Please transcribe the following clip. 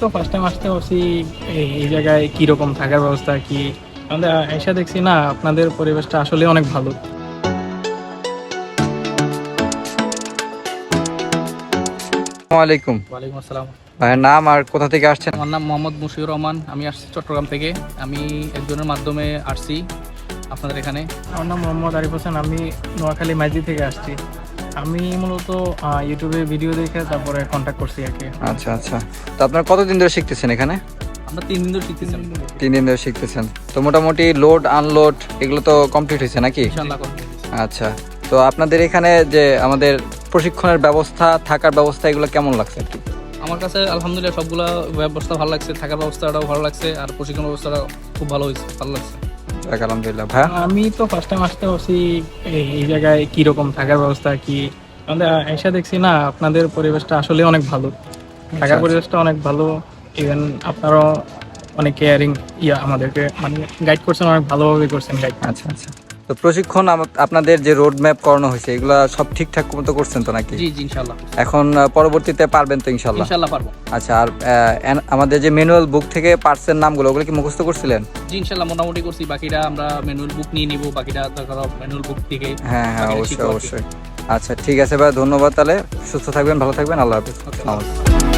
তো first time আসতে পারছি এই- জায়গায় কি রকম থাকার ব্যবস্থা কি? আমাদের এসে দেখছি না আপনাদের পরিবেশটা আসলে অনেক ভালো। আলাইকুম। ওয়ালাইকুম আসসালাম। ভাইয়ের নাম আর কোথা থেকে আসছেন? আমার নাম মোহাম্মদ মুশিউর রহমান আমি আসছি চট্টগ্রাম থেকে। আমি একজনের মাধ্যমে আসছি আপনাদের এখানে। আমার নাম মোহাম্মদ আরিফ হোসেন আমি নোয়াখালী মাইজি থেকে আসছি। আমি মূলত ইউটিউবে ভিডিও দেখে তারপরে কন্ট্যাক্ট করছি আর কি আচ্ছা আচ্ছা। তো আপনার কতদিন ধরে শিখতেছেন এখানে? আমরা তিন দিন ধরে শিখতেছি। তিন দিন ধরে শিখতেছেন। তো মোটামুটি লোড আনলোড এগুলো তো কমপ্লিট হয়েছে নাকি? আচ্ছা। তো আপনাদের এখানে যে আমাদের প্রশিক্ষণের ব্যবস্থা থাকার ব্যবস্থা এগুলো কেমন লাগছে একটু আমার কাছে আলহামদুলিল্লাহ সবগুলা ব্যবস্থা ভালো লাগছে থাকার ব্যবস্থাটাও ভালো লাগছে আর প্রশিক্ষণ ব্যবস্থাটা খুব ভালো হয়েছে ভালো লাগছে। যাক, আলহামদুলিল্লাহ ভাই আমি তো ফার্স্ট টাইম আসতে পারছি এই- জায়গায় কি রকম থাকার ব্যবস্থা কি? আমরা এসে দেখছি না আপনাদের পরিবেশটা আসলে অনেক ভালো। থাকার আচ্ছা। পরিবেশটা অনেক ভালো। ইভেন আপনারাও অনেক কেয়ারিং ইয়া আমাদেরকে মানে গাইড করছেন অনেক ভালোভাবে করছেন গাইড আচ্ছা আচ্ছা। তো প্রশিক্ষণ আপনাদের যে রোড ম্যাপ করানো হয়েছে এগুলো সব ঠিকঠাক মতো করছেন তো নাকি? জি জি ইনশাল্লাহ এখন পরবর্তীতে পারবেন তো ইনশাল্লাহ পারব। আচ্ছা আর আমাদের যে ম্যানুয়াল বুক থেকে পার্টসের নামগুলো ওগুলো কি মুখস্থ করছিলেন? জি মোটামুটি করছি। বাকিটা আমরা ম্যানুয়াল বুক নিয়ে নিব বাকিটা ম্যানুয়াল বুক থেকে। হ্যাঁ হ্যাঁ অবশ্যই। অবশ্যই। আচ্ছা ঠিক আছে ভাই ধন্যবাদ তাহলে। সুস্থ থাকবেন ভালো থাকবেন আল্লাহ হাফিজ. নমস্কার